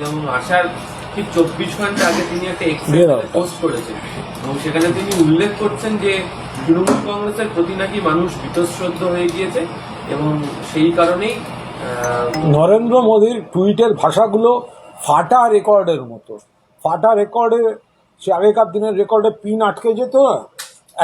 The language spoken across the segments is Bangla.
যেমন আসার ঠিক চব্বিশ ঘণ্টা আগে তিনি একটা। পোস্ট করেছেন। এবং সেখানে তিনি উল্লেখ করছেন যে তৃণমূল কংগ্রেসের প্রতি নাকি মানুষ বীতশ্রদ্ধ হয়ে গিয়েছে এবং সেই কারণেই নরেন্দ্র মোদীর টুইটের ভাষাগুলো ফাটা রেকর্ডের মতো। ফাটা রেকর্ডে সে আগেকার দিনের রেকর্ডে পিন আটকে যেত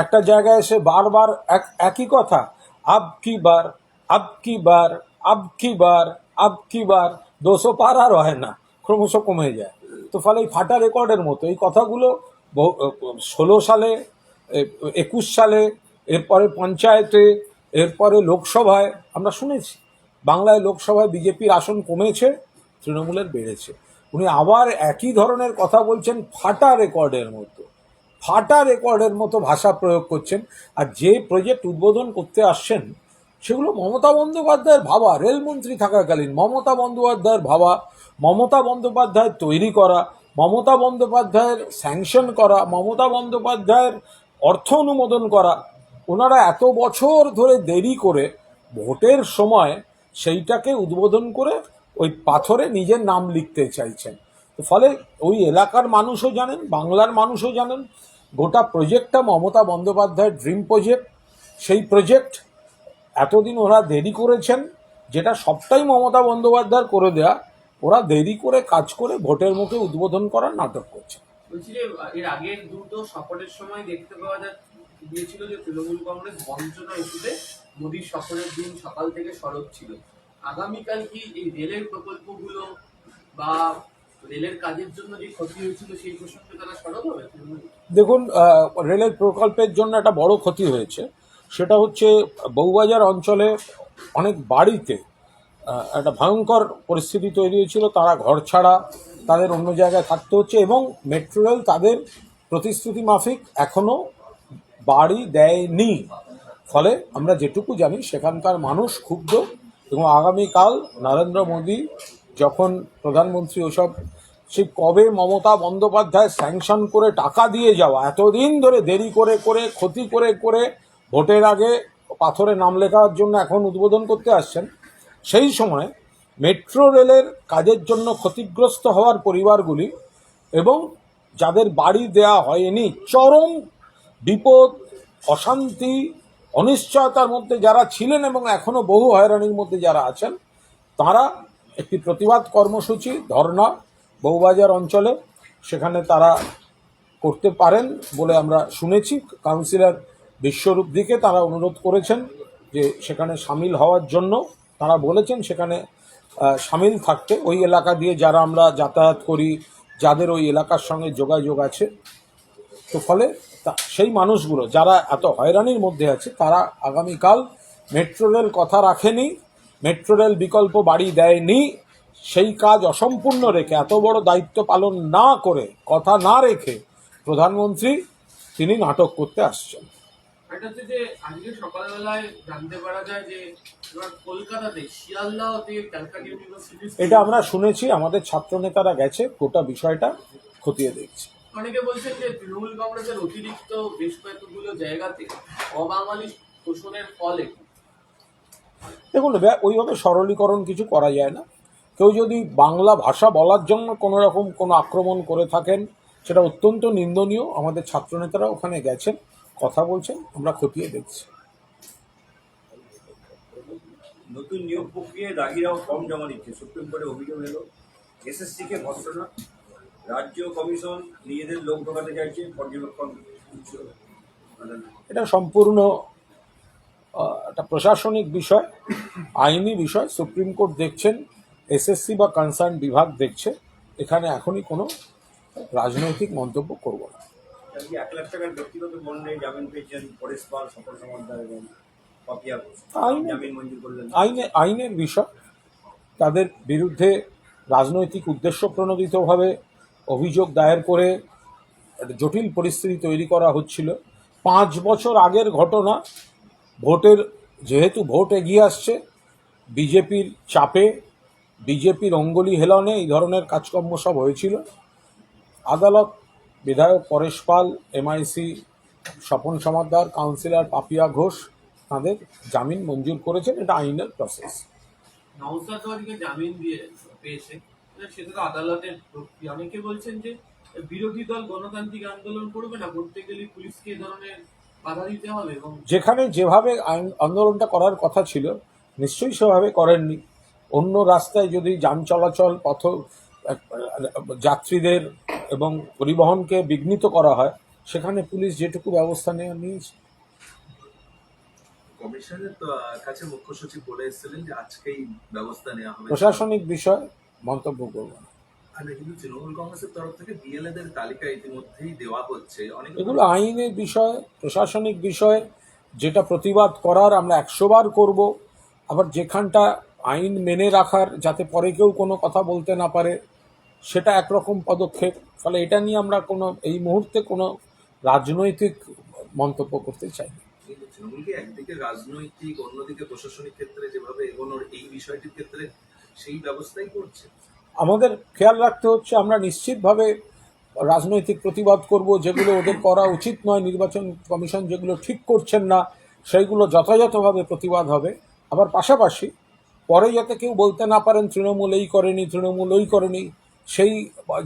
একটা জায়গায় এসে বারবার এক একই কথা আব কি বার আব কি বার আব কি বার আব কি বার দোষো পার আর হয় না। ক্রমশ কমে যায়। তো ফলে এই ফাটা রেকর্ডের মতো এই কথাগুলো ষোলো সালে একুশ সালে, এরপরে পঞ্চায়েতে, এরপরে লোকসভায় আমরা শুনেছি। বাংলায় লোকসভায় বিজেপির আসন কমেছে, তৃণমূলের বেড়েছে। উনি আবার একই ধরনের কথা বলছেন ফাটা রেকর্ডের মতো। ফাটা রেকর্ডের মতো ভাষা প্রয়োগ করছেন। আর যে প্রজেক্ট উদ্বোধন করতে আসছেন সেগুলো মমতা বন্দ্যোপাধ্যায়ের ভাবা রেলমন্ত্রী থাকাকালীন মমতা বন্দ্যোপাধ্যায়ের ভাবা, মমতা বন্দ্যোপাধ্যায়ের তৈরি করা, মমতা বন্দ্যোপাধ্যায়ের স্যাংশন করা, মমতা বন্দ্যোপাধ্যায়ের অর্থ অনুমোদন করা। ওনারা এত বছর ধরে দেরি করে ভোটের সময় সেইটাকে উদ্বোধন করে ওই পাথরে নিজের নাম লিখতে চাইছেন। ফলে ওই এলাকার মানুষও জানেন, বাংলার মানুষও জানেন, গোটা প্রজেক্টটা মমতা বন্দ্যোপাধ্যায়ের ড্রিম প্রজেক্ট সেই প্রজেক্ট এতদিন ওরা দেরি করেছেন যেটা সবটাই মমতা বন্দ্যোপাধ্যায় করে দেয়া ওরা দেরি করে কাজ করে ভোটের মুখে উদ্বোধন করার নাটক করছে। বলছি যে এর আগের দুটো সফরের সময় দেখতে পাওয়া গিয়েছিল যে তৃণমূল কংগ্রেস বঞ্চনা ইস্যুতে মোদীর সফরের দিন সকাল থেকে সরব ছিল। আগামীকাল কি এই রেলের প্রকল্পগুলো বা রেলের কাজের জন্য যে ক্ষতি হয়েছিল সেই প্রসঙ্গে তারা সরব হবে দেখুন রেলের প্রকল্পের জন্য একটা বড় ক্ষতি হয়েছে। সেটা হচ্ছে বউবাজার অঞ্চলে অনেক বাড়িতে একটা ভয়ঙ্কর পরিস্থিতি তৈরি হয়েছিল। তারা ঘর ছাড়া তাদের অন্য জায়গায় থাকতে হচ্ছে এবং মেট্রো রেল তাদের প্রতিশ্রুতি মাফিক এখনও বাড়ি দেয়নি। ফলে আমরা যেটুকু জানি, সেখানকার মানুষ ক্ষুব্ধ এবং আগামীকাল নরেন্দ্র মোদী যখন প্রধানমন্ত্রী ওসব, সেই কবে মমতা বন্দ্যোপাধ্যায় স্যাংশন করে টাকা দিয়ে যাওয়া, এতদিন ধরে দেরি করে করে, ক্ষতি করে করে ভোটের আগে পাথরে নাম লেখার জন্য এখন উদ্বোধন করতে আসছেন। সেই সময় মেট্রো রেলের কাজের জন্য ক্ষতিগ্রস্ত হওয়ার পরিবারগুলি এবং যাদের বাড়ি দেয়া হয়নি, চরম বিপদ, অশান্তি, অনিশ্চয়তার মধ্যে যারা ছিলেন এবং এখনও বহু হয়রানির মধ্যে যারা আছেন, তারা একটি প্রতিবাদ কর্মসূচি, ধর্ণা বউবাজার অঞ্চলে, সেখানে তারা করতে পারেন বলে আমরা শুনেছি। কাউন্সিলর বিশ্বরূপ দিকে তারা অনুরোধ করেছেন যে সেখানে সামিল হওয়ার জন্য। তারা বলেছেন সেখানে সামিল থাকতে। ওই এলাকা দিয়ে যারা আমরা যাতায়াত করি, যাদের ওই এলাকার সঙ্গে যোগাযোগ আছে, তো ফলে সেই মানুষগুলো যারা এত হয়রানির মধ্যে আছে, তারা আগামীকাল মেট্রো রেল কথা রাখেনি, মেট্রো রেল বিকল্প বাড়ি দেয়নি। সেই কাজ অসম্পূর্ণ রেখে, এত বড় দায়িত্ব পালন না করে, কথা না রেখে প্রধানমন্ত্রী তিনি নাটক করতে আসছেন। এটা হচ্ছে যে আজকে সকালবেলায় জানতে পারা যায় যে এবার কলকাতাতে শিয়ালদাহতে ক্যালকাটা ইউনিভার্সিটি এটা আমরা শুনেছি আমাদের ছাত্রনেতারা গেছে গোটা বিষয়টা খতিয়ে দেখছে। অনেকে বলছেন যে তৃণমূল কংগ্রেসের অতিরিক্ত বেশ কয়েকগুলো জায়গাতে অবাঙালি শোষণের ফলে দেখুন ওইভাবে সরলীকরণ কিছু করা যায় না। কেউ যদি বাংলা ভাষা বলার জন্য কোনো রকম কোনো আক্রমণ করে থাকেন সেটা অত্যন্ত নিন্দনীয়। আমাদের ছাত্রনেতারা ওখানে গেছেন। কথা বলছেন আমরা খতিয়ে দেখছি। নতুন নিয়োগ প্রক্রিয়ায় দাগিরাও কম জমা দিচ্ছে সুপ্রিম কোর্টে অভিযোগ এলো এসএসসি কে ভর্সনা রাজ্য কমিশন নিজেদের লোক ঢোকাতে চাইছে পর্যবেক্ষণ এটা সম্পূর্ণ একটা প্রশাসনিক বিষয় আইনি বিষয়। সুপ্রিম কোর্ট দেখছেন এসএসসি বা কনসার্ন বিভাগ দেখছে। এখানে এখনই কোনো রাজনৈতিক মন্তব্য করব না। তার কি এক লাখ টাকার ব্যক্তিগত বন্ডে জামিন পেয়েছেন পরেশ পাল সফল সমাদার এবং পাপিয়া ঘোষ? আইনে- জামিন মঞ্জুর করলেন আইনে আইনের বিষয়। তাদের বিরুদ্ধে রাজনৈতিক উদ্দেশ্য প্রণোদিতভাবে অভিযোগ দায়ের করে একটা জটিল পরিস্থিতি তৈরি করা হচ্ছিল। পাঁচ বছর আগের ঘটনা ভোটের যেহেতু ভোট এগিয়ে আসছে বিজেপির চাপে বিজেপির অঙ্গলি হেলনে এই ধরনের কাজকর্ম সব হয়েছিল। আদালত বিধায়ক পরেশ পাল এমআইসি স্বপন সমাদ্দার কাউন্সিলর পাপিয়া ঘোষ তাদের জামিন মঞ্জুর করেছেন। এটা আইনের প্রসেস জামিন দিয়ে পেয়েছে। সেটা তো আদালতের প্রক্রিয়া। অনেকে বলছেন যে বিরোধী দল গণতান্ত্রিক আন্দোলন করবে না করতে গেলে পুলিশকে এ ধরনের বাধা দিতে হবে এবং যেখানে যেভাবে আন্দোলনটা করার কথা ছিল নিশ্চয়ই সেভাবে করেননি। অন্য রাস্তায় যদি যান চলাচল পথ যাত্রীদের এবং পরিবহনকে বিঘ্নিত করা হয় সেখানে পুলিশ যেটুকু ব্যবস্থা নেওয়া নিয়েছে কমিশনের কাছে মুখ্য সচিব বলে এসেছিলেন যে আজকেই ব্যবস্থা নেওয়া হবে। প্রশাসনিক বিষয় মন্তব্য করব না। কিন্তু তৃণমূল কংগ্রেসের তরফ থেকে বিএলএ দের তালিকা ইতিমধ্যেই দেওয়া হচ্ছে। অনেক এগুলো আইনের বিষয় প্রশাসনিক বিষয় যেটা প্রতিবাদ করার আমরা একশো বার করব। আবার যেখানটা আইন মেনে রাখার যাতে পরে কেউ কোনো কথা বলতে না পারে সেটা একরকম পদক্ষেপ। ফলে এটা নিয়ে আমরা কোনো এই মুহূর্তে কোনো রাজনৈতিক মন্তব্য করতে চাই। তৃণমূলকে একদিকে রাজনৈতিক অন্যদিকে প্রশাসনিক ক্ষেত্রে যেভাবে এগোনোর এই বিষয়টির ক্ষেত্রে সেই ব্যবস্থাই করছে। আমাদের খেয়াল রাখতে হচ্ছে আমরা নিশ্চিতভাবে রাজনৈতিক প্রতিবাদ করব যেগুলো ওদের করা উচিত নয় নির্বাচন কমিশন যেগুলো ঠিক করছেন না সেইগুলো যথাযথভাবে প্রতিবাদ হবে। আবার পাশাপাশি পরে যাতে কেউ বলতে না পারেন তৃণমূল এই করেনি তৃণমূল ওই করেনি সেই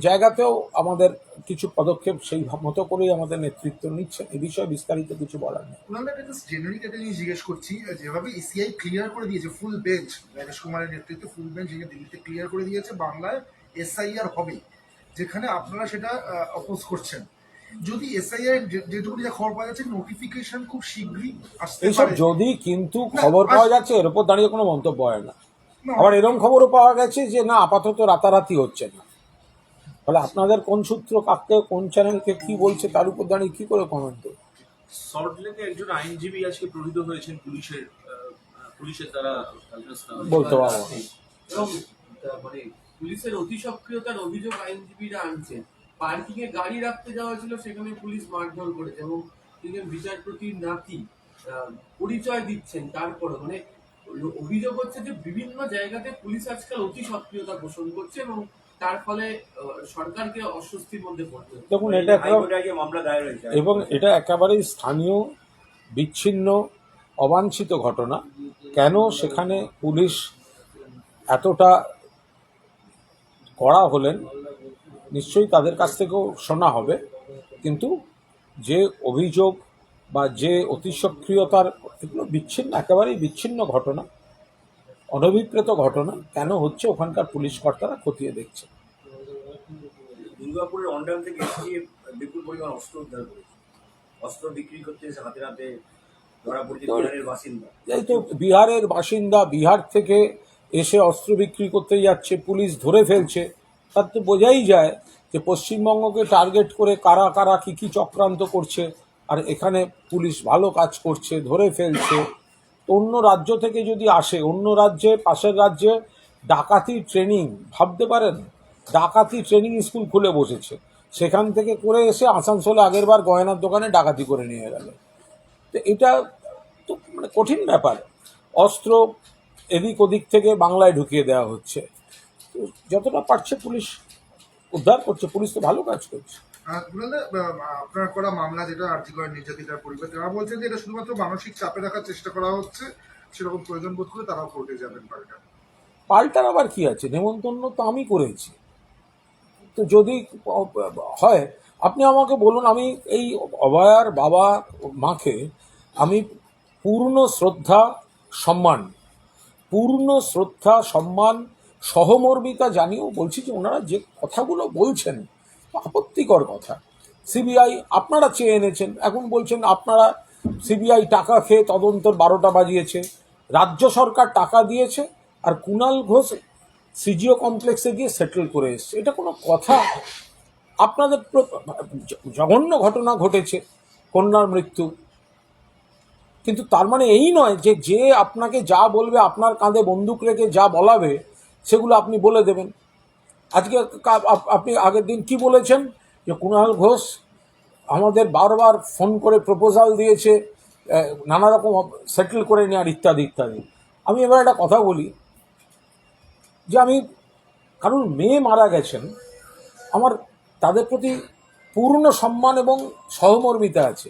জায়গাতেও আমাদের কিছু পদক্ষেপ সেই মতো করেই আমাদের নেতৃত্ব নিচ্ছে এ বিষয়ে বিস্তারিত কিছু বলার নেই। কুণাল একটা জিনিস জিজ্ঞেস করছি যেভাবে ইসিআই ক্লিয়ার করে দিয়েছে ফুল বেঞ্চ রাকেশ কুমারের নেতৃত্বে ফুল বেঞ্চ যেটা দিল্লিতে ক্লিয়ার করে দিয়েছে বাংলায় এসআইআর হবে যেখানে আপনারা সেটা অপোজ করছেন। যদি এসআইআর যেটুকু যা খবর পাওয়া যাচ্ছে নোটিফিকেশন খুব শীঘ্রই আসতে এইসব যদি কিন্তু খবর পাওয়া যাচ্ছে এর উপর দাঁড়িয়ে কোনো মন্তব্য হয় না, আবার এরকম খবরও পাওয়া গেছে যে না আপাতত রাতারাতি হচ্ছে না। ফলে আপনাদের কোন সূত্র কাকে কোন চ্যানেলকে কি বলছে তার উপর দাঁড়িয়ে কি করে কমেন্ট দেবো সল্টলেকে একজন আইনজীবী আজকে প্রহৃত হয়েছেন পুলিশের পুলিশের দ্বারা বলতে পারব। এবং মানে পুলিশের অতি সক্রিয়তার অভিযোগ আইনজীবীরা আনছেন। পার্কিং এ গাড়ি রাখতে যাওয়া ছিল সেখানে পুলিশ মারধর করেছে এবং তিনি বিচারপতির নাতি আহ, পরিচয় দিচ্ছেন তারপরে মানে অভিযোগ হচ্ছে যে বিভিন্ন জায়গাতে পুলিশ আজকাল অতি সক্রিয়তা পোষণ করছে এবং তার ফলে সরকারকে অস্বস্তির মধ্যে পড়তে হচ্ছে। দেখুন এটা মামলা দায়ের হয়েছে। এবং এটা একেবারেই স্থানীয় বিচ্ছিন্ন অবাঞ্ছিত ঘটনা। কেন সেখানে পুলিশ এতটা কড়া হলেন নিশ্চয়ই তাদের কাছ থেকেও শোনা হবে। কিন্তু যে অভিযোগ বা যে অতি সক্রিয়তার এগুলো বিচ্ছিন্ন একেবারেই বিচ্ছিন্ন ঘটনা অনভিপ্রেত ঘটনা কেন হচ্ছে ওখানকার পুলিশ কর্তারা খতিয়ে দেখছে? দুর্গাপুরের অন্ডাম থেকে বিপুল পরিমাণ অস্ত্র উদ্ধার করেছে। অস্ত্র বিক্রি করতে এসে হাতে হাতে ধরা পড়েছে বিহারের বাসিন্দা। এই তো বিহারের বাসিন্দা বিহার থেকে এসে অস্ত্র বিক্রি করতে যাচ্ছে পুলিশ ধরে ফেলছে। তার তো বোঝাই যায় যে পশ্চিমবঙ্গকে টার্গেট করে কারা কারা কি কি চক্রান্ত করছে। আর এখানে পুলিশ ভালো কাজ করছে, ধরে ফেলছে। অন্য রাজ্য থেকে যদি আসে, অন্য রাজ্যে, পাশের রাজ্যে ডাকাতি ট্রেনিং ভাবতে পারেন? ডাকাতি ট্রেনিং স্কুল খুলে বসেছে। সেখান থেকে করে এসে আসানসোলে আগের বার গয়নার দোকানে ডাকাতি করে নিয়ে গেল। তো এটা তো মানে কঠিন ব্যাপার। অস্ত্র এদিক ওদিক থেকে বাংলায় ঢুকিয়ে দেওয়া হচ্ছে। যতটা পারছে পুলিশ উদ্ধার করছে, পুলিশ তো ভালো কাজ করছে। আপনার করা মামলা যেটা আর্জি করেন নির্যাতিতার পরিবার তারা বলছেন যে এটা শুধুমাত্র মানসিক চাপে রাখার চেষ্টা করা হচ্ছে, সেরকম প্রয়োজন বোধ করে তারাও কোর্টে যাবেন পাল্টা। পাল্টার আবার কি আছে? নেমন্তন্ন তো আমি করেছি। তো যদি হয়, আপনি আমাকে বলুন, আমি এই অভয়ার বাবা মাকে আমি পূর্ণ শ্রদ্ধা, সম্মান, পূর্ণ শ্রদ্ধা, সম্মান, সহমর্মিতা জানিয়েও বলছি যে ওনারা যে কথাগুলো বলছেন আপত্তিকর কথা। সিবিআই আপনারা চেয়ে এনেছেন। এখন বলছেন আপনারা সিবিআই টাকা খেয়ে তদন্তর বারোটা বাজিয়েছে। রাজ্য সরকার টাকা দিয়েছে আর কুণাল ঘোষ সিজিও কমপ্লেক্সে গিয়ে সেটেল করে এসছে। এটা কোনো কথা? আপনাদের জঘন্য ঘটনা ঘটেছে, কন্যার মৃত্যু। কিন্তু তার মানে এই নয় যে যে আপনাকে যা বলবে, আপনার কাঁধে বন্দুক রেখে যা বলাবে, সেগুলো আপনি বলে দেবেন। আজকে আপনি আগের দিন কি বলেছেন? যে কুণাল ঘোষ আমাদের বারবার ফোন করে প্রপোজাল দিয়েছে নানা রকম সেটেল করে নেওয়ার ইত্যাদি ইত্যাদি। আমি এবার একটা কথা বলি, যে আমি কারণ মেয়ে মারা গেছেন, আমার তাদের প্রতি পূর্ণ সম্মান এবং সহমর্মিতা আছে।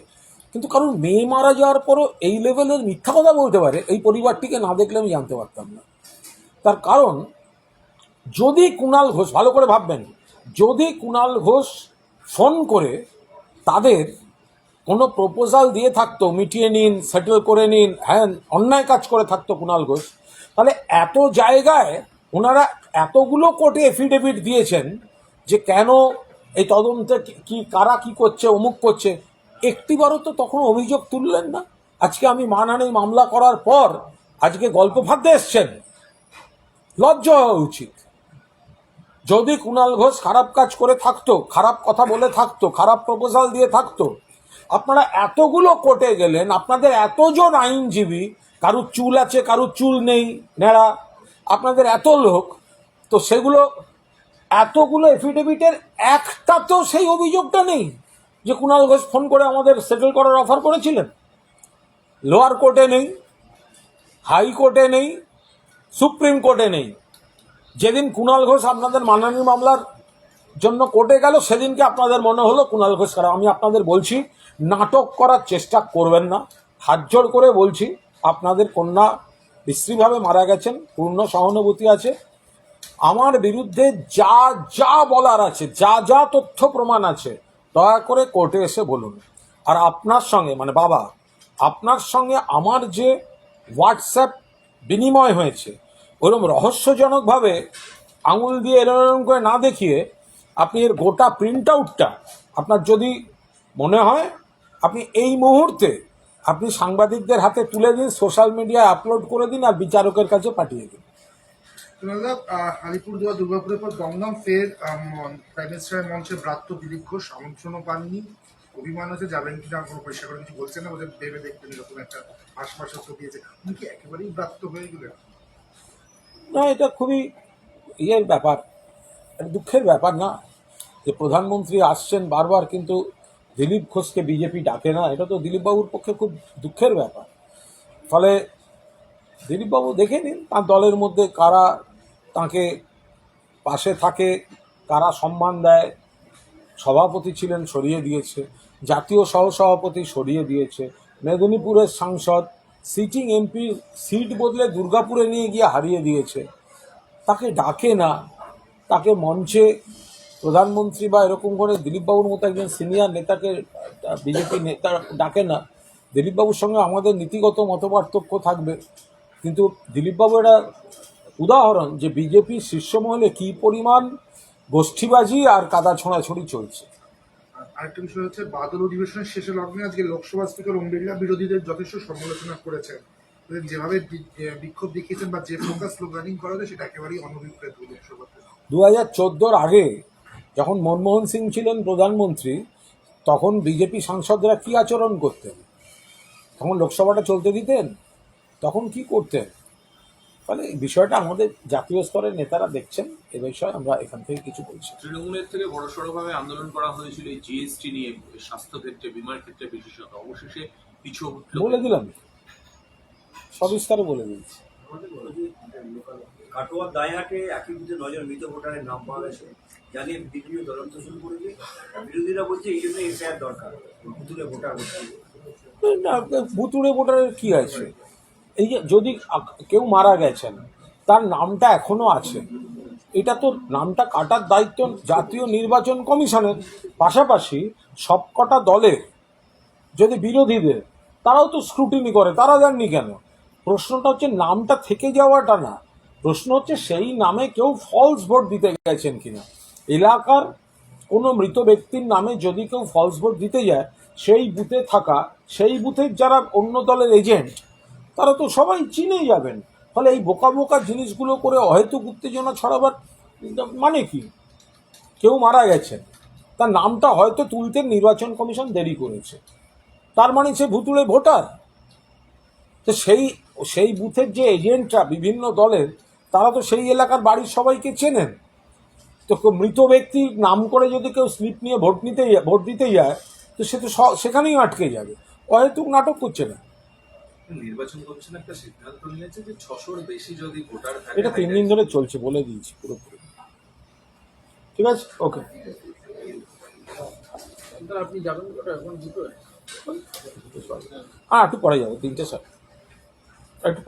কিন্তু কারণ মেয়ে মারা যাওয়ার পরও এই লেভেলের মিথ্যা কথা বলতে পারে, এই পরিবারটিকে না দেখলে আমি জানতে পারতাম না। তার কারণ যদি কুণাল ঘোষ, ভালো করে ভাববেন, যদি কুণাল ঘোষ ফোন করে তাদের কোনো প্রপোজাল দিয়ে থাকতো, মিটিয়ে নিন সেটেল করে নিন হ্যাঁ অন্যায় কাজ করে থাকতো কুণাল ঘোষ, তাহলে এত জায়গায় ওনারা এতগুলো কোর্টে এফিডেভিট দিয়েছেন যে কেন এই তদন্তে কি- কারা কি করছে, অমুক করছে, একটিবারও তো তখন অভিযোগ তুললেন না। আজকে আমি মানহানি মামলা করার পর আজকে গল্প ফাঁদতে এসছেন। লজ্জা হওয়া উচিত। যদি কুণাল ঘোষ খারাপ কাজ করে থাকতো, খারাপ কথা বলে থাকতো, খারাপ প্রপোজাল দিয়ে থাকতো, আপনারা এতগুলো কোর্টে গেলেন, আপনাদের এতজন আইনজীবী, কারুর চুল আছে, কারুর চুল নেই, নেড়া, আপনাদের এত লোক, তো সেগুলো, এতগুলো এফিডেভিটের একটা তো সেই অভিযোগটা নেই যে কুণাল ঘোষ ফোন করে আমাদের সেটেল করার অফার করেছিলেন। লোয়ার কোর্টে নেই হাইকোর্টে নেই, সুপ্রিম কোর্টে নেই। যেদিন কুণাল ঘোষ আপনাদের মানহানি মামলার জন্য কোর্টে গেল, সেদিনকে আপনাদের মনে হলো কুণাল ঘোষ খারাপ। আমি আপনাদের বলছি, নাটক করার চেষ্টা করবেন না। হাত জোড় করে বলছি, আপনাদের কন্যা বিশ্রীভাবে মারা গেছেন, পূর্ণ সহানুভূতি আছে। আমার বিরুদ্ধে যা যা বলার আছে, যা যা তথ্য প্রমাণ আছে, দয়া করে কোর্টে এসে বলুন। আর আপনার সঙ্গে মানে বাবা, আপনার সঙ্গে আমার যে হোয়াটসঅ্যাপ বিনিময় হয়েছে ওরকম রহস্যজনকভাবে আঙুল দিয়ে এরম করে না দেখিয়ে আপনি এর গোটা প্রিন্ট আউটটা আপনার যদি মনে হয়, আপনি এই মুহূর্তে আপনি সাংবাদিকদের হাতে তুলে দিন সোশ্যাল মিডিয়ায় আপলোড করে দিন আর বিচারকের কাছে পাঠিয়ে দিন। আলিপুরদুয়ার, দুর্গাপুরের পর দমদম ফের প্রাইম মিনিস্টারের মঞ্চে ব্রাত্য দিলীপ ঘোষ, আমন্ত্রণও পাননি। অভিমান হচ্ছে যাবেন কিনা, কোনো পরিষ্কার করে কিছু বলছেন না ওদের ভেবে দেখবেন এরকম একটা আশপাশে দিয়েছে উনি কি একেবারেই ব্রাত্য হয়ে গেলেন? না, এটা খুবই ইয়ের ব্যাপার দুঃখের ব্যাপার না। যে প্রধানমন্ত্রী আসছেন বারবার, কিন্তু দিলীপ ঘোষকে বিজেপি ডাকে না, এটা তো দিলীপবাবুর পক্ষে খুব দুঃখের ব্যাপার। ফলে দিলীপবাবু দেখে নিন, তার দলের মধ্যে কারা তাকে পাশে থাকে, কারা সম্মান দেয়। সভাপতি ছিলেন, সরিয়ে দিয়েছে। জাতীয় সহসভাপতি সরিয়ে দিয়েছে। মেদিনীপুরের সাংসদ সিটিং এমপি সিট বদলে দুর্গাপুরে নিয়ে গিয়ে হারিয়ে দিয়েছে। তাকে ডাকে না, তাকে মঞ্চে প্রধানমন্ত্রী বা এরকম করে দিলীপবাবুর মতো একজন সিনিয়র নেতাকে, বিজেপি নেতা ডাকে না। দিলীপবাবুর সঙ্গে আমাদের নীতিগত মতপার্থক্য থাকবে। কিন্তু দিলীপবাবু এটা উদাহরণ যে বিজেপি শীর্ষমহলে কী পরিমাণ গোষ্ঠীবাজি আর কাদা ছোঁড়াছড়ি চলছে। আরেকটা বিষয় হচ্ছে বাদল অধিবেশনের শেষে লগ্নে আজকে লোকসভা স্পিকার ওম বিড়লা বিরোধীদের যথেষ্ট সমালোচনা করেছেন। যেভাবে বিক্ষোভ দেখিয়েছেন বা যে ফোকাস স্লোগানিং করা যায়, সেটা একেবারেই অনভিপ্রেত দু হাজার চোদ্দোর আগে যখন মনমোহন সিং ছিলেন প্রধানমন্ত্রী, তখন বিজেপি সাংসদরা কি আচরণ করতেন? তখন লোকসভাটা চলতে দিতেন? তখন কি করতেন? ফলে এই বিষয়টা আমাদের জাতীয় স্তরের নেতারা দেখছেন এ বিষয়ে আমরা এখান থেকে কিছু বলছি। তৃণমূলের থেকে বড়সড়ভাবে আন্দোলন করা হয়েছিল এই জিএসটি নিয়ে স্বাস্থ্য ক্ষেত্রে বিমার ক্ষেত্রে বিশেষত। অবশেষে পিছু বলে দিলাম। সবিস্তারে বলে দিচ্ছি। কাটোয়ার দায়হাটে একই বুথে নজন মৃত ভোটারের নাম পাওয়া গেছে। জানিয়ে বিডিও তদন্ত শুরু করেছে। বিরোধীরা বলছে এই জন্য এফআইআর দরকার। ভুতুরে ভোটার না ভুতুড়ে ভোটারের কি আছে? এই যে যদি কেউ মারা গেছেন, তার নামটা এখনও আছে। এটা তো নামটা কাটার দায়িত্ব জাতীয় নির্বাচন কমিশনের। পাশাপাশি সবকটা দলের যদি বিরোধীদের, তারাও তো স্ক্রুটিনি করে, তারা দেননি কেন? প্রশ্নটা হচ্ছে নামটা থেকে যাওয়াটা না। প্রশ্ন হচ্ছে সেই নামে কেউ ফলস ভোট দিতে গেছেন কিনা? এলাকার কোনো মৃত ব্যক্তির নামে যদি কেউ ফলস ভোট দিতে যায়, সেই বুথে থাকা, সেই বুথের যারা অন্য দলের এজেন্ট তারা তো সবাই চিনেই যাবেন। ফলে এই বোকা বোকা জিনিসগুলো করে অহেতুক উত্তেজনা ছড়াবার মানে কি? কেউ মারা গেছেন। তার নামটা হয়তো তুলতে নির্বাচন কমিশন দেরি করেছে। তার মানে সে ভুতুড়ে ভোটার। তো সেই সেই বুথের যে এজেন্টরা বিভিন্ন দলের, তারা তো সেই এলাকার বাড়ির সবাইকে চেনেন। তো মৃত ব্যক্তির নাম করে যদি কেউ স্লিপ নিয়ে ভোট নিতে, ভোট দিতে যায়, তো সে তো সেখানেই আটকে যাবে। অহেতুক নাটক করছে না। নির্বাচন কমিশন একটা সিদ্ধান্ত নিয়েছে যে ছশোর বেশি যদি ভোটার থাকে এটা তিন দিন ধরে চলছে বলে দিয়েছি পুরোপুরি। ঠিক আছে? ওকে। আপনি যাবেন? এখন দুটো আর একটু পরে যাব তিনটে স্যার একটু পরে।